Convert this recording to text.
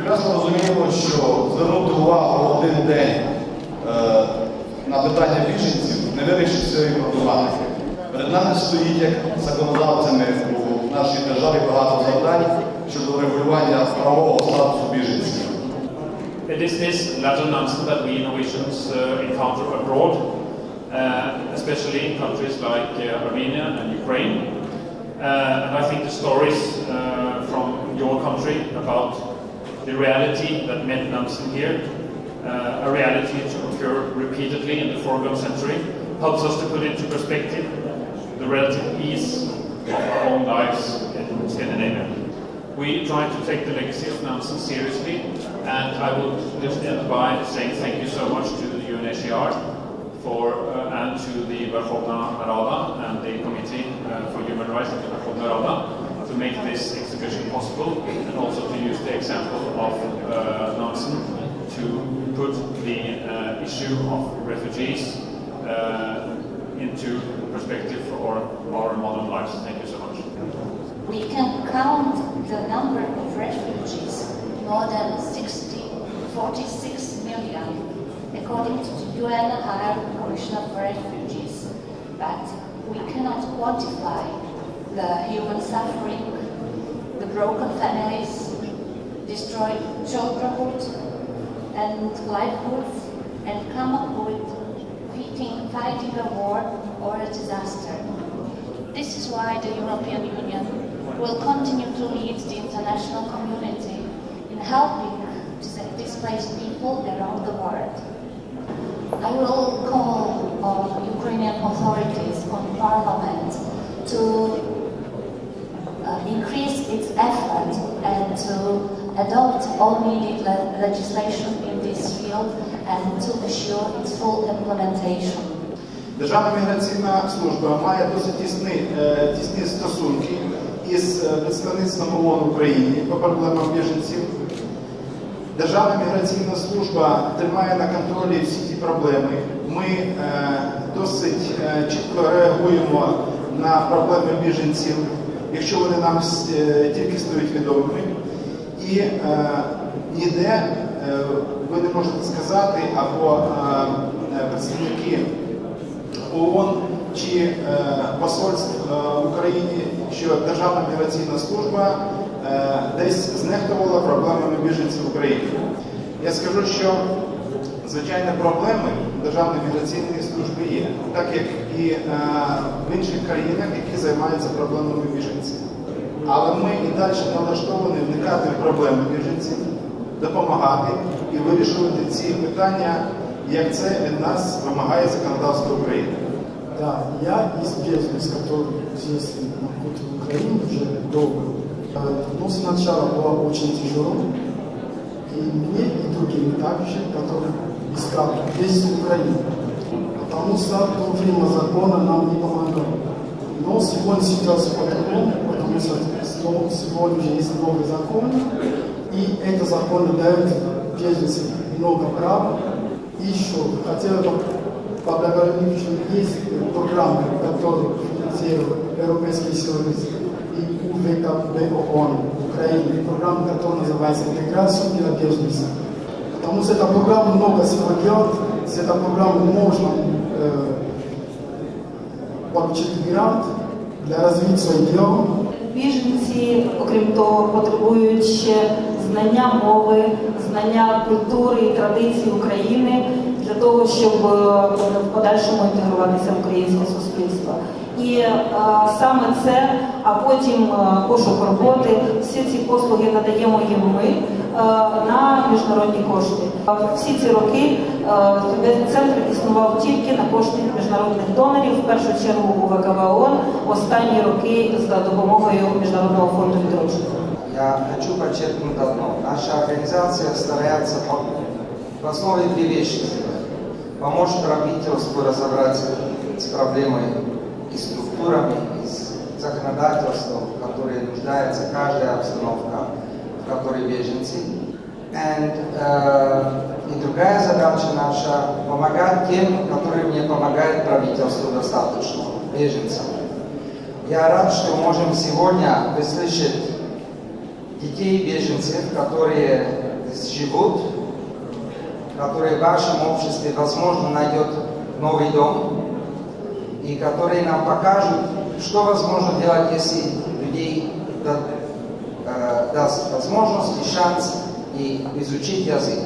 розуміємо, що звернути увагу один день е, на питання біженців не вирішить цієї проблематики. Перед нами стоїть як законодавцями у нашій державі багато завдань щодо регулювання правового статусу біженців. It is this latter nonsense that we Norwegians uh, encounter abroad, uh, especially in countries like uh, Armenia and Ukraine. Uh, and I think the stories uh, from your country about the reality that met Nansen here, uh, a reality to occur repeatedly in the foregone century, helps us to put into perspective the relative ease of our own lives in Scandinavia. We try to take the legacy of Nansen seriously, and I will just end by saying thank you so much to the UNHCR for, uh, and to the Verkhovna Rada and the Committee uh, for Human Rights at the Verkhovna Rada to make this exhibition possible, and also to use the example of uh, to put the uh, issue of refugees uh, into perspective for our modern lives. Thank you so much. We can count the number of refugees, more than 60, 46 million, according to the UN High Commissioner for Refugees. But we cannot quantify the human suffering, the broken families, destroyed childhood and livelihoods, and come up with fighting, fighting a war or a disaster. This is why the European Union will continue to lead the international community in helping dis- displaced people around the world. I will call on Ukrainian authorities, on parliament, to increase its effort and to adopt all needed le- legislation in this field and to assure its full implementation. Державна міграційна служба має досить тісні, е, тісні стосунки із е, представництвом ООН в Україні по проблемам біженців. Державна міграційна служба тримає на контролі всі ті проблеми. Ми е, досить чітко реагуємо на проблеми біженців, якщо вони нам е, тільки стають відомими. І е, ніде е, ви не можете сказати, або е, е, представники ООН чи е, посольств е, в що Державна міграційна служба е, десь знехтувала проблемами біженців в Україні. Я скажу, що звичайно проблеми Державної міграційної служби є, так як і е, в інших країнах, які займаються проблемами біженців. Але ми і далі налаштовані вникати в проблеми біженців, допомагати і вирішувати ці питання, як це від нас вимагає законодавство України. Да, я из беженцев, который здесь находится в Украине уже долго. Э, Ну, сначала было очень тяжело, и мне, и другим также, которые искали здесь в Украине. Потому что то время закона нам не помогал. Но сегодня ситуация по-другому, потому что снова- сегодня уже есть новый закон, и этот закон дает беженцам много прав. И еще хотел бы поблагодарить, что есть программы, которые финансирует Европейский Союз и УВКБ ООН Украины, программа, которая называется «Интеграция для беженцев». Потому что эта программа много всего делает, с этой программой можно э, получить грант для развития своего дела, Біженці, окрім того, потребують ще знання мови, знання культури і традицій України для того, щоб е, в подальшому інтегруватися в українське суспільство. І е, саме це, а потім е, пошук роботи, всі ці послуги надаємо їм ми е, на міжнародні кошти. Всі ці роки е, центр існував тільки на кошти міжнародних донорів, в першу чергу у ООН, останні роки за допомогою Міжнародного фонду відродження. Я хочу подчеркнуть одно. Наша организация старается по- в основе две вещи. Помочь правительству разобраться с проблемой и структурами, и с законодательством, в которое нуждается каждая обстановка, в которой беженцы. And, э, и другая задача наша – помогать тем, которым не помогает правительство достаточно, беженцам. Я рад, что можем сегодня выслушать детей беженцев, которые живут, которые в вашем обществе, возможно, найдет новый дом, и которые нам покажут, что возможно делать, если людей даст возможность и шанс и изучить язык.